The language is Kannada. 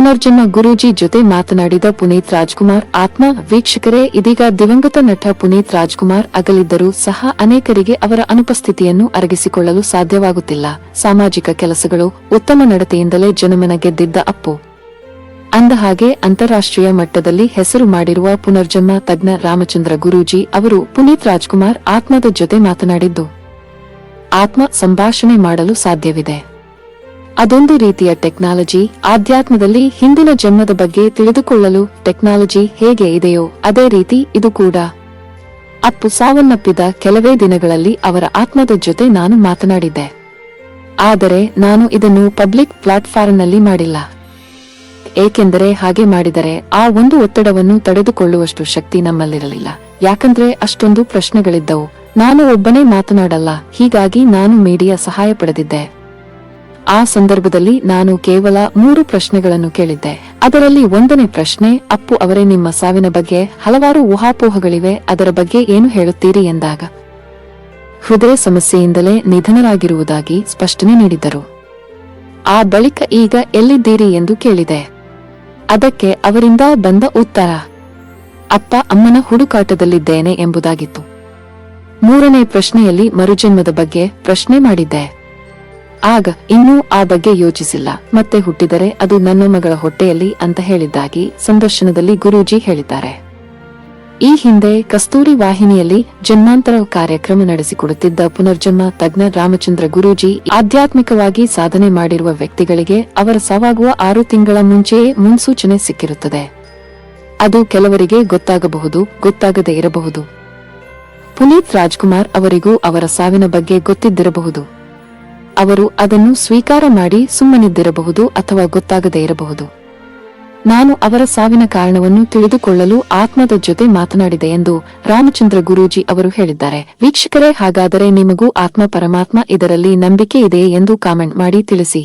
ಪುನರ್ಜನ್ಮ ಗುರೂಜಿ ಜೊತೆ ಮಾತನಾಡಿದ ಪುನೀತ್ ರಾಜ್ಕುಮಾರ್, ಆತ್ಮ ವೀಕ್ಷಕರೇ, ಇದೀಗ ದಿವಂಗತ ನಟ ಪುನೀತ್ ರಾಜ್ಕುಮಾರ್ ಅಗಲಿದ್ದರೂ ಸಹ ಅನೇಕರಿಗೆ ಅವರ ಅನುಪಸ್ಥಿತಿಯನ್ನು ಅರಗಿಸಿಕೊಳ್ಳಲು ಸಾಧ್ಯವಾಗುತ್ತಿಲ್ಲ. ಸಾಮಾಜಿಕ ಕೆಲಸಗಳು ಉತ್ತಮ ನಡತೆಯಿಂದಲೇ ಜನಮನ ಗೆದ್ದಿದ್ದ ಅಪ್ಪು. ಅಂದ ಹಾಗೆ ಅಂತಾರಾಷ್ಟ್ರೀಯ ಮಟ್ಟದಲ್ಲಿ ಹೆಸರು ಮಾಡಿರುವ ಪುನರ್ಜನ್ಮ ತಜ್ಞ ರಾಮಚಂದ್ರ ಗುರೂಜಿ ಅವರು ಪುನೀತ್ ರಾಜ್ಕುಮಾರ್ ಆತ್ಮದ ಜೊತೆ ಮಾತನಾಡಿದ್ದು, ಆತ್ಮ ಸಂಭಾಷಣೆ ಮಾಡಲು ಸಾಧ್ಯವಿದೆ. ಅದೊಂದು ರೀತಿಯ ಟೆಕ್ನಾಲಜಿ ಆಧ್ಯಾತ್ಮದಲ್ಲಿ ಹಿಂದಿನ ಜನ್ಮದ ಬಗ್ಗೆ ತಿಳಿದುಕೊಳ್ಳಲು ಟೆಕ್ನಾಲಜಿ ಹೇಗೆ ಇದೆಯೋ ಅದೇ ರೀತಿ ಇದು ಕೂಡ. ಅಪ್ಪು ಸಾವನ್ನಪ್ಪಿದ ಕೆಲವೇ ದಿನಗಳಲ್ಲಿ ಅವರ ಆತ್ಮದ ಜೊತೆ ನಾನು ಮಾತನಾಡಿದ್ದೆ. ಆದರೆ ನಾನು ಇದನ್ನು ಪಬ್ಲಿಕ್ ಪ್ಲಾಟ್ಫಾರ್ಮ್ನಲ್ಲಿ ಮಾಡಿಲ್ಲ. ಏಕೆಂದರೆ ಹಾಗೆ ಮಾಡಿದರೆ ಆ ಒಂದು ಒತ್ತಡವನ್ನು ತಡೆದುಕೊಳ್ಳುವಷ್ಟು ಶಕ್ತಿ ನಮ್ಮಲ್ಲಿರಲಿಲ್ಲ. ಯಾಕಂದ್ರೆ ಅಷ್ಟೊಂದು ಪ್ರಶ್ನೆಗಳಿದ್ದವು. ನಾನು ಒಬ್ಬನೇ ಮಾತನಾಡಲ್ಲ. ಹೀಗಾಗಿ ನಾನು ಮೀಡಿಯಾ ಸಹಾಯ ಪಡೆದಿದ್ದೆ. ಆ ಸಂದರ್ಭದಲ್ಲಿ ನಾನು ಕೇವಲ ಮೂರು ಪ್ರಶ್ನೆಗಳನ್ನು ಕೇಳಿದ್ದೆ. ಅದರಲ್ಲಿ ಒಂದನೇ ಪ್ರಶ್ನೆ, ಅಪ್ಪು ಅವರೇ, ನಿಮ್ಮ ಸಾವಿನ ಬಗ್ಗೆ ಹಲವಾರು ಊಹಾಪೋಹಗಳಿವೆ, ಅದರ ಬಗ್ಗೆ ಏನು ಹೇಳುತ್ತೀರಿ? ಎಂದಾಗ, ಹೃದಯ ಸಮಸ್ಯೆಯಿಂದಲೇ ನಿಧನರಾಗಿರುವುದಾಗಿ ಸ್ಪಷ್ಟನೆ ನೀಡಿದ್ದರು ಆ ಬಳಿಕ ಈಗ ಎಲ್ಲಿದ್ದೀರಿ? ಎಂದು ಕೇಳಿದೆ. ಅದಕ್ಕೆ ಅವರಿಂದ ಬಂದ ಉತ್ತರ, ಅಪ್ಪ ಅಮ್ಮನ ಹುಡುಕಾಟದಲ್ಲಿದ್ದೇನೆ ಎಂಬುದಾಗಿತ್ತು. ಮೂರನೇ ಪ್ರಶ್ನೆಯಲ್ಲಿ ಮರುಜನ್ಮದ ಬಗ್ಗೆ ಪ್ರಶ್ನೆ ಮಾಡಿದ್ದೆ. ಆಗ ಇನ್ನೂ ಆ ಬಗ್ಗೆ ಯೋಚಿಸಿಲ್ಲ. ಮತ್ತೆ ಹುಟ್ಟಿದರೆ ಅದು ನನ್ನ ಮಗಳ ಹೊಟ್ಟೆಯಲ್ಲಿ ಅಂತ ಹೇಳಿದ್ದಾಗಿ ಸಂದರ್ಶನದಲ್ಲಿ ಗುರೂಜಿ ಹೇಳಿದ್ದಾರೆ. ಈ ಹಿಂದೆ ಕಸ್ತೂರಿ ವಾಹಿನಿಯಲ್ಲಿ ಜನ್ಮಾಂತರ ಕಾರ್ಯಕ್ರಮ ನಡೆಸಿಕೊಡುತ್ತಿದ್ದ ಪುನರ್ಜನ್ಮ ತಜ್ಞ ರಾಮಚಂದ್ರ ಗುರೂಜಿ ಆಧ್ಯಾತ್ಮಿಕವಾಗಿ ಸಾಧನೆ ಮಾಡಿರುವ ವ್ಯಕ್ತಿಗಳಿಗೆ ಅವರ ಸವಾಗುವ ಆರು ತಿಂಗಳ ಮುಂಚೆಯೇ ಮುನ್ಸೂಚನೆ ಸಿಕ್ಕಿರುತ್ತದೆ. ಅದು ಕೆಲವರಿಗೆ ಗೊತ್ತಾಗಬಹುದು, ಗೊತ್ತಾಗದೇ ಇರಬಹುದು. ಪುನೀತ್ ರಾಜ್ಕುಮಾರ್ ಅವರಿಗೂ ಅವರ ಸಾವಿನ ಬಗ್ಗೆ ಗೊತ್ತಿದ್ದಿರಬಹುದು. ಅವರು ಅದನ್ನು ಸ್ವೀಕಾರ ಮಾಡಿ ಸುಮ್ಮನಿದ್ದಿರಬಹುದು ಅಥವಾ ಗೊತ್ತಾಗದೇ ಇರಬಹುದು. ನಾನು ಅವರ ಸಾವಿನ ಕಾರಣವನ್ನು ತಿಳಿದುಕೊಳ್ಳಲು ಆತ್ಮದ ಜೊತೆ ಮಾತನಾಡಿದೆ ಎಂದು ರಾಮಚಂದ್ರ ಗುರೂಜಿ ಅವರು ಹೇಳಿದ್ದಾರೆ. ವೀಕ್ಷಕರೇ, ಹಾಗಾದರೆ ನಿಮಗೂ ಆತ್ಮ ಪರಮಾತ್ಮ ಇದರಲ್ಲಿ ನಂಬಿಕೆ ಇದೆ ಎಂದು ಕಾಮೆಂಟ್ ಮಾಡಿ ತಿಳಿಸಿ.